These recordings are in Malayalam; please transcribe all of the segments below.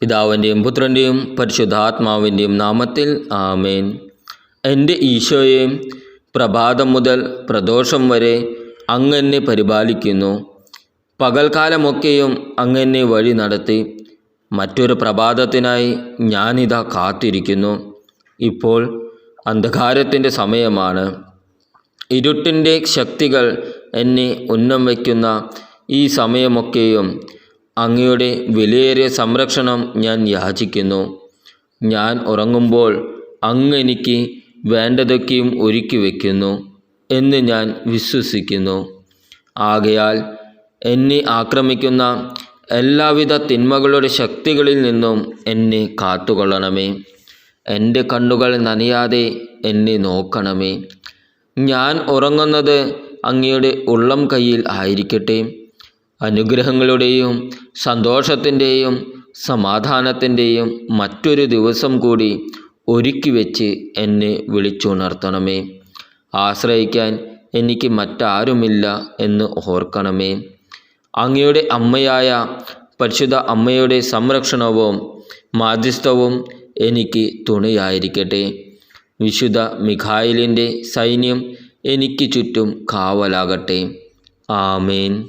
പിതാവിന്റെയും പുത്രന്റെയും പരിശുദ്ധാത്മാവിന്റെയും നാമത്തിൽ ആമേൻ. എന്റെ ഈശോയെ പ്രഭാതം മുതൽ പ്രദോഷം വരെ അങ്ങെന്നെ പരിപാലിക്കുന്നു. പകൽക്കാലമൊക്കെയും അങ്ങെന്നെ വഴി നടത്തി. മറ്റൊരു പ്രഭാതത്തിനായി ഞാനിതാ കാത്തിരിക്കുന്നു. ഇപ്പോൾ അന്ധകാരത്തിന്റെ സമയമാണ്. ഇരുട്ടിന്റെ ശക്തികൾ എന്നെ ഉന്നം വയ്ക്കുന്ന ഈ സമയമൊക്കെയും അങ്ങയുടെ വിലയേറിയ സംരക്ഷണം ഞാൻ യാചിക്കുന്നു. ഞാൻ ഉറങ്ങുമ്പോൾ അങ്ങ് എനിക്ക് വേണ്ടതൊക്കെയും ഒരുക്കി വയ്ക്കുന്നു എന്ന് ഞാൻ വിശ്വസിക്കുന്നു. ആകയാൽ എന്നെ ആക്രമിക്കുന്ന എല്ലാവിധ തിന്മകളുടെ ശക്തികളിൽ നിന്നും എന്നെ കാത്തുകൊള്ളണമേ. എന്റെ കണ്ണുകൾ നനയാതെ എന്നെ നോക്കണമേ. ഞാൻ ഉറങ്ങുന്നത് അങ്ങയുടെ ഉള്ളം കയ്യിൽ ആയിരിക്കട്ടെ. അനുഗ്രഹങ്ങളുടെയും സന്തോഷത്തിന്റെയും സമാധാനത്തിന്റെയും മറ്റൊരു ദിവസം കൂടി ഒരുക്കി വെച്ച് എന്നെ വിളിച്ചുണർത്തണമേ. ആശ്രയിക്കാൻ എനിക്ക് മറ്റാരുമില്ല എന്ന് ഓർക്കണമേ. അങ്ങയുടെ അമ്മയായ പരിശുദ്ധ അമ്മയുടെ സംരക്ഷണവും മാധ്യസ്ഥവും എനിക്ക് തുണയായിരിക്കട്ടെ. വിശുദ്ധ മിഖായിലിന്റെ സൈന്യം എനിക്ക് ചുറ്റും കാവലാകട്ടെ. ആമേൻ.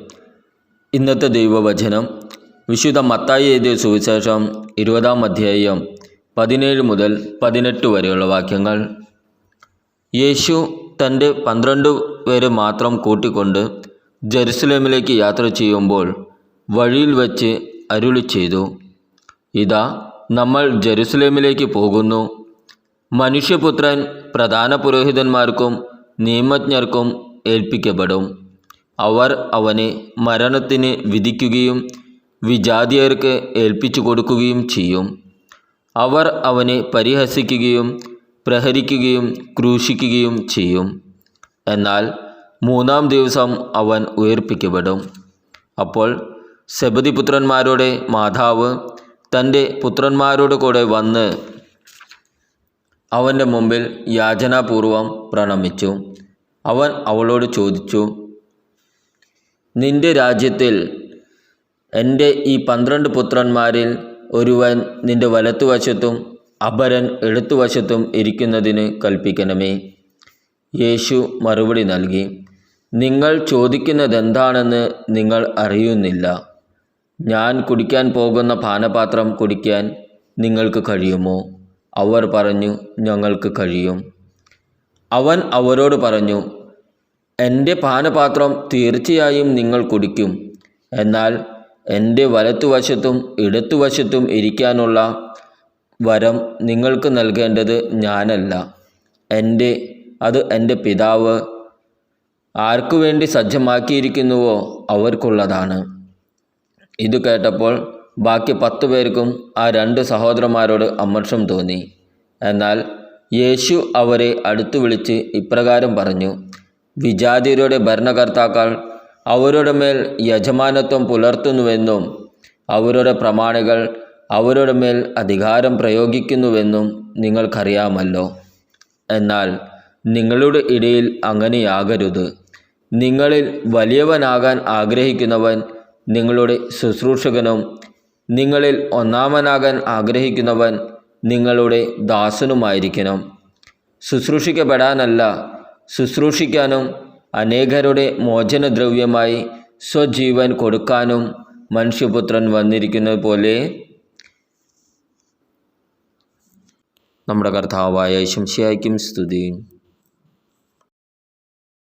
ഇന്നത്തെ ദൈവവചനം വിശുദ്ധ മത്തായി എഴുതിയ സുവിശേഷം ഇരുപതാം അധ്യായം പതിനേഴ് മുതൽ പതിനെട്ട് വരെയുള്ള വാക്യങ്ങൾ. യേശു തന്റെ പന്ത്രണ്ട് പേരെ മാത്രം കൂട്ടിക്കൊണ്ട് ജെറുസലേമിലേക്ക് യാത്ര ചെയ്യുമ്പോൾ വഴിയിൽ വച്ച് അരുളി ചെയ്തു ഇതാ നമ്മൾ ജെറുസലേമിലേക്ക് പോകുന്നു. മനുഷ്യപുത്രൻ പ്രധാന പുരോഹിതന്മാർക്കും നിയമജ്ഞർക്കും ഏൽപ്പിക്കപ്പെടും. അവർ അവനെ മരണത്തിന് വിധിക്കുകയും വിജാതിയർക്ക് ഏൽപ്പിച്ചു കൊടുക്കുകയും ചെയ്യും. അവർ അവനെ പരിഹസിക്കുകയും പ്രഹരിക്കുകയും ക്രൂശിക്കുകയും ചെയ്യും. എന്നാൽ മൂന്നാം ദിവസം അവൻ ഉയർപ്പിക്കപ്പെടും. അപ്പോൾ സെബദിപുത്രന്മാരുടെ മാതാവ് തന്റെ പുത്രന്മാരോട് കൂടെ വന്ന് അവന്റെ മുമ്പിൽ യാചനാപൂർവം പ്രണമിച്ചു. അവൻ അവളോട് ചോദിച്ചു നിന്റെ രാജ്യത്തിൽ എന്റെ ഈ പന്ത്രണ്ട് പുത്രന്മാരിൽ ഒരുവൻ നിന്റെ വലത്തുവശത്തും അപരൻ എടുത്തുവശത്തും ഇരിക്കുന്നതിന് കൽപ്പിക്കണമേ. യേശു മറുപടി നൽകി നിങ്ങൾ ചോദിക്കുന്നതെന്താണെന്ന് നിങ്ങൾ അറിയുന്നില്ല. ഞാൻ കുടിക്കാൻ പോകുന്ന പാനപാത്രം കുടിക്കാൻ നിങ്ങൾക്ക് കഴിയുമോ? അവർ പറഞ്ഞു ഞങ്ങൾക്ക് കഴിയും. അവൻ അവരോട് പറഞ്ഞു എന്റെ പാനപാത്രം തീർച്ചയായും നിങ്ങൾ കുടിക്കും. എന്നാൽ എന്റെ വലത്തുവശത്തും ഇടത്തുവശത്തും ഇരിക്കാനുള്ള വരം നിങ്ങൾക്ക് നൽകേണ്ടത് ഞാനല്ല. എന്റെ അത് എന്റെ പിതാവ് ആർക്കു വേണ്ടി സജ്ജമാക്കിയിരിക്കുന്നുവോ അവർക്കുള്ളതാണ്. ഇത് കേട്ടപ്പോൾ ബാക്കി പത്തു പേർക്കും ആ രണ്ട് സഹോദരന്മാരോട് അമർഷം തോന്നി. എന്നാൽ യേശു അവരെ അടുത്തു വിളിച്ച് ഇപ്രകാരം പറഞ്ഞു വിജാതിയരുടെ ഭരണകർത്താക്കൾ അവരുടെ മേൽ യജമാനത്വം പുലർത്തുന്നുവെന്നും അവരുടെ പ്രമാണികൾ അവരുടെ മേൽ അധികാരം പ്രയോഗിക്കുന്നുവെന്നും നിങ്ങൾക്കറിയാമല്ലോ. എന്നാൽ നിങ്ങളുടെ ഇടയിൽ അങ്ങനെയാകരുത്. നിങ്ങളിൽ വലിയവനാകാൻ ആഗ്രഹിക്കുന്നവൻ നിങ്ങളുടെ ശുശ്രൂഷകനും നിങ്ങളിൽ ഒന്നാമനാകാൻ ആഗ്രഹിക്കുന്നവൻ നിങ്ങളുടെ ദാസനുമായിരിക്കണം. ശുശ്രൂഷിക്കപ്പെടാനല്ല ശുശ്രൂഷിക്കാനും അനേകരുടെ മോചനദ്രവ്യമായി സ്വജീവൻ കൊടുക്കാനും മനുഷ്യപുത്രൻ വന്നിരിക്കുന്നത് പോലെ നമ്മുടെ കർത്താവായ ശംശയായിരിക്കും സ്തുതി